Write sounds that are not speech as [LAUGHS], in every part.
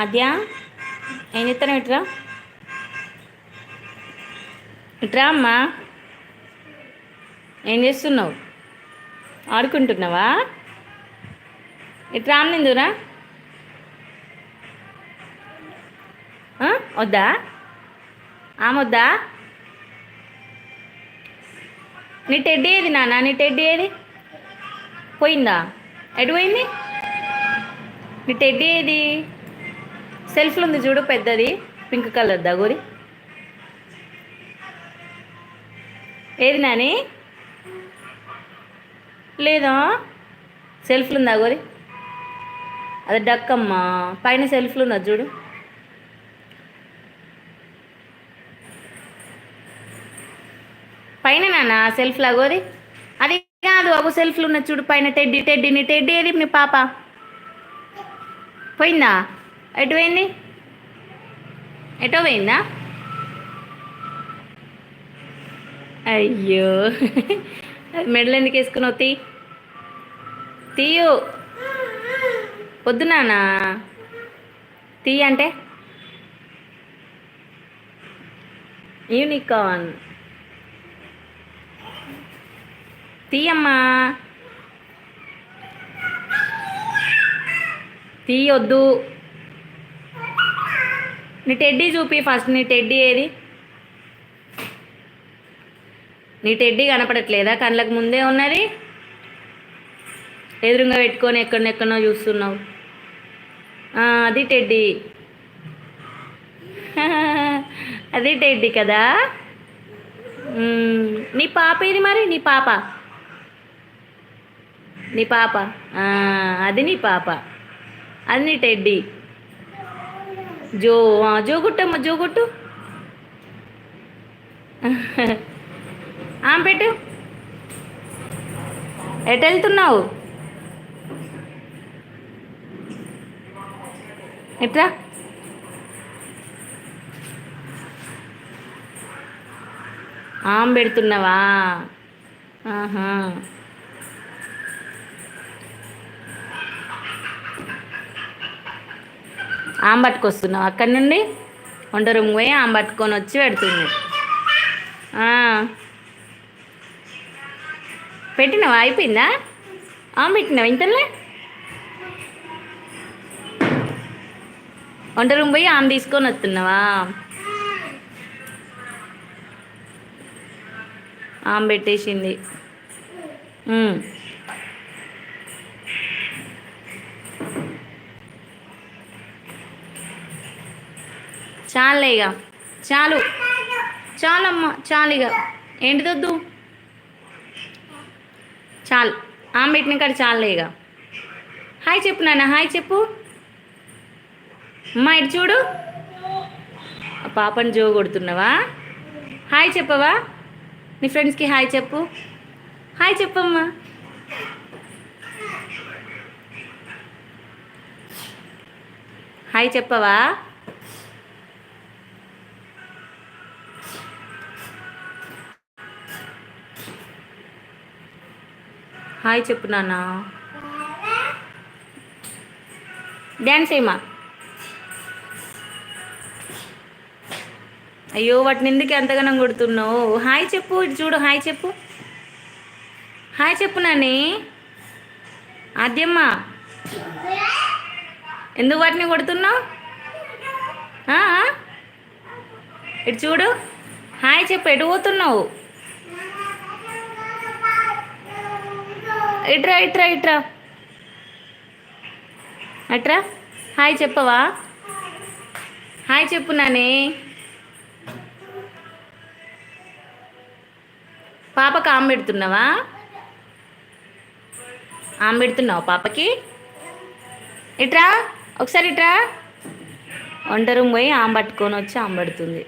ఆద్య ఏం చెప్తాను ఇట్రా? ఇట్రా అమ్మా. ఏం చేస్తున్నావు? ఆడుకుంటున్నావా? ఇట్రా నిందురా వద్దా? ఆమొద్దా నీ టెడ్డీ ఏది నాన్న? నీ టెడ్డీ ఏది? పోయిందా? ఎటు పోయింది? నీ టెడ్డీ ఏది? సెల్ఫ్లో ఉంది చూడు పెద్దది. పింక్ కలర్ దగోరి ఏది నాని? లేదా? సెల్ఫ్లు ఉందా గోరి? అది డక్కమ్మ పైన సెల్ఫ్లు ఉన్నది చూడు. పైన నాన్న సెల్ఫ్ లాగోది అది కాదు అవు సెల్ఫ్లు ఉన్నది చూడు పైన టెడ్డి టెడ్డీని టెడ్డీ టెడ్డి ఏది మీ పాప? పోయిందా? ఎటు పోయింది ఎటో పోయిందా అయ్యో. మెడలు ఎందుకు వేసుకున్నావు తీ? తీయు. పొద్దునానా తీ అంటే? యూనికాన్ తీయమ్మా. తీయొద్దు. నీ టెడ్డీ చూపి ఫస్ట్ నీ టెడ్డీ ఏది? నీ టెడ్డీ కనపడట్లేదా? కళ్ళకు ముందే ఉన్నది? ఎదురుగా పెట్టుకొని ఎక్కడెక్కడో చూస్తున్నావు. అది టెడ్డీ. [LAUGHS] అది టెడ్డీ కదా? నీ పాప ఏది మరి? నీ పాప. నీ పాప. అది నీ పాప. అది నీ టెడ్డీ. జో జోగుట్టమ్మ జో ఆమె పెట్టు. ఎటు వెళ్తున్నావు? ఎట్లా ఆమె పెడుతున్నావా? ఆహా. ఆమె అక్కడి నుండి వంట రూమ్ పోయి ఆమె పట్టుకొని వచ్చి పెడుతుంది. పెట్టినావా? అయిపోయిందా? ఆమె పెట్టినావా ఇంతలే? వంట రూమ్ పోయి ఆమె తీసుకొని వస్తున్నావా? ఆమె పెట్టేసింది. చాలే ఇక చాలు. చాలమ్మ చాలు ఇక ఏంటిదొద్దు చాలు. ఆమె పెట్టిన కాడ చాలే ఇక హాయ్ చెప్పు నాన్న హాయ్ చెప్పు. అమ్మా ఇటు చూడు. పాపని జో కొడుతున్నావా? హాయ్ చెప్పవా? నీ ఫ్రెండ్స్కి హాయ్ చెప్పు. హాయ్ చెప్పమ్మా. హాయ్ చెప్పవా? హాయ్ చెప్పు నాన్న. డ్యాన్స్ ఏమా? అయ్యో వాటిని ఎందుకు ఎంతగానం కొడుతున్నావు? హాయ్ చెప్పు ఇటు చూడు హాయ్ చెప్పు. హాయ్ చెప్పు నాని. ఆద్యమ్మా. ఎందుకు వాటిని కొడుతున్నావు? ఇటు చూడు. హాయ్ చెప్పు ఎటు పోతున్నావు? ఇట్రా ఇట్రా ఇట్రా అట్రా హాయ్ చెప్పవా? హాయ్ చెప్పు నానే. పాపకి ఆమె పెడుతున్నావా? ఆమె పెడుతున్నావా పాపకి? ఇట్రా ఒకసారి ఇట్రా వంట రూమ్ పోయి ఆమె పట్టుకొని వచ్చి ఆమె పెడుతుంది.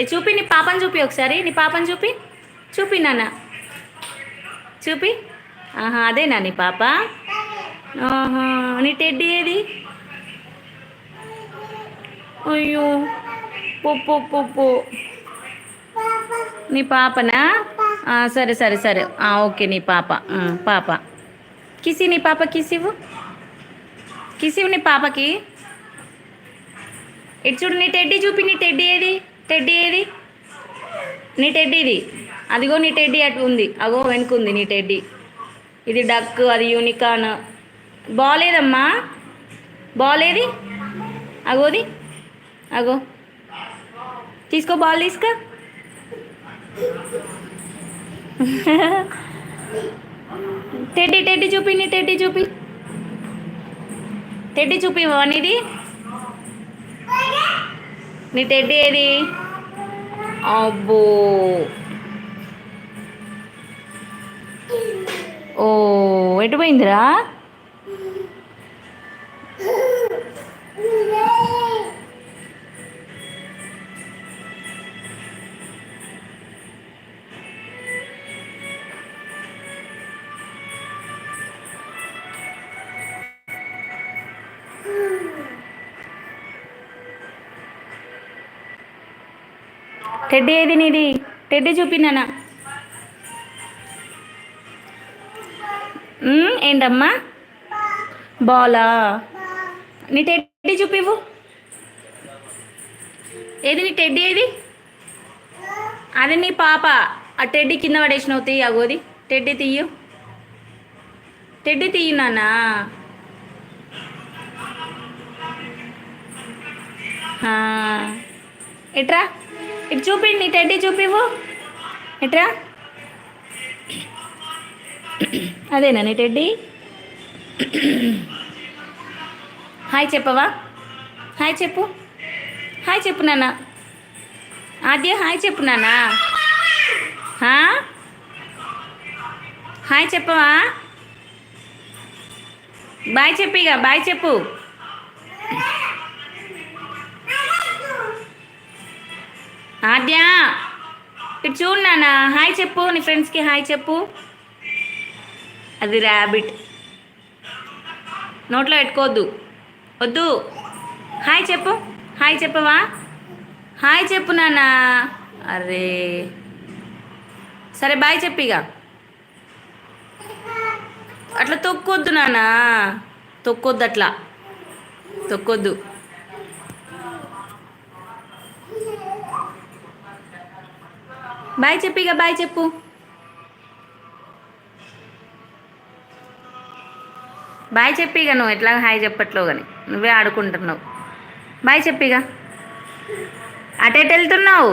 ఏ చూపి నీ పాపని చూపి ఒకసారి. నీ పాపని చూపి. చూపి నాన్న. చూపి. ఆహా అదేనా నీ పాప. ఆహా నీ టెడ్డీ ఏది? అయ్యో పొప్పు పొప్పు నీ పాపనా? సరే సరే సరే. ఓకే నీ పాప. పాప. కిసి నీ పాప కిసివు? కిసివు నీ పాపకి? ఇటు చూడు నీ టెడ్డీ చూపి నీ టెడ్డీ ఏది? టెడ్డీ ఏది? నీ టెడ్డీది అదిగో నీ టెడ్డీ అటు ఉంది. అగో వెనుకుంది నీ టెడ్డీ. ఇది డక్ అది యూనికాన్ బాలేదమ్మా బాలేది అగోది అగో తీసుకో బాల్ తీసుకో. టెడ్డీ టెడ్డీ చూపి నీ టెడ్డీ చూపి. టెడ్డీ చూపి నీది? నీ టెడ్డీ ఏది? అబ్బో. ఓ ఎటు పోయిందిరా? టెడ్డీ ఏది నీది? టెడ్డీ చూపినానా? ఏంటమ్మా బాలా? నీ టెడ్డీ చూపివు ఏది నీ టెడ్డీ ఏది? అది నీ పాప. ఆ టెడ్డీ కింద పడేసినావు తీయి అగోది టెడ్డీ తీయు. టెడ్డీ తీయు ఎట్రా? ఇటు చూపి నీ టెడ్డీ చూపివు ఎట్రా? అదేనా నీ టెడ్డీ హాయ్ చెప్పవా? హాయ్ చెప్పు. హాయ్ చెప్పు నాన్న. ఆద్య హాయ్ చెప్పు నాన్న. హాయ్ చెప్పవా? బాయ్ చెప్పిగా బాయ్ చెప్పు. ఆద్యా ఇటు చూడు నాన్న హాయ్ చెప్పు నీ ఫ్రెండ్స్కి హాయ్ చెప్పు. అది ర్యాబిట్ నోట్లో పెట్టుకోవద్దు. వద్దు. హాయ్ చెప్పు. హాయ్ చెప్పవా? హాయ్ చెప్పు నాన్న. అరే. సరే బాయ్ చెప్పిగా ఇక. అట్లా తొక్కొద్దు నాన్న. తొక్కొద్దు అట్లా. తొక్కొద్దు. బాయ్ చెప్పు ఇక బాయ్ చెప్పు. బాయ్ చెప్పి ఇక నువ్వు ఎట్లా హాయ్ చెప్పట్లో కానీ. నువ్వే ఆడుకుంటున్నావు. బాయ్ చెప్పిగా అటెట్ వెళ్తున్నావు?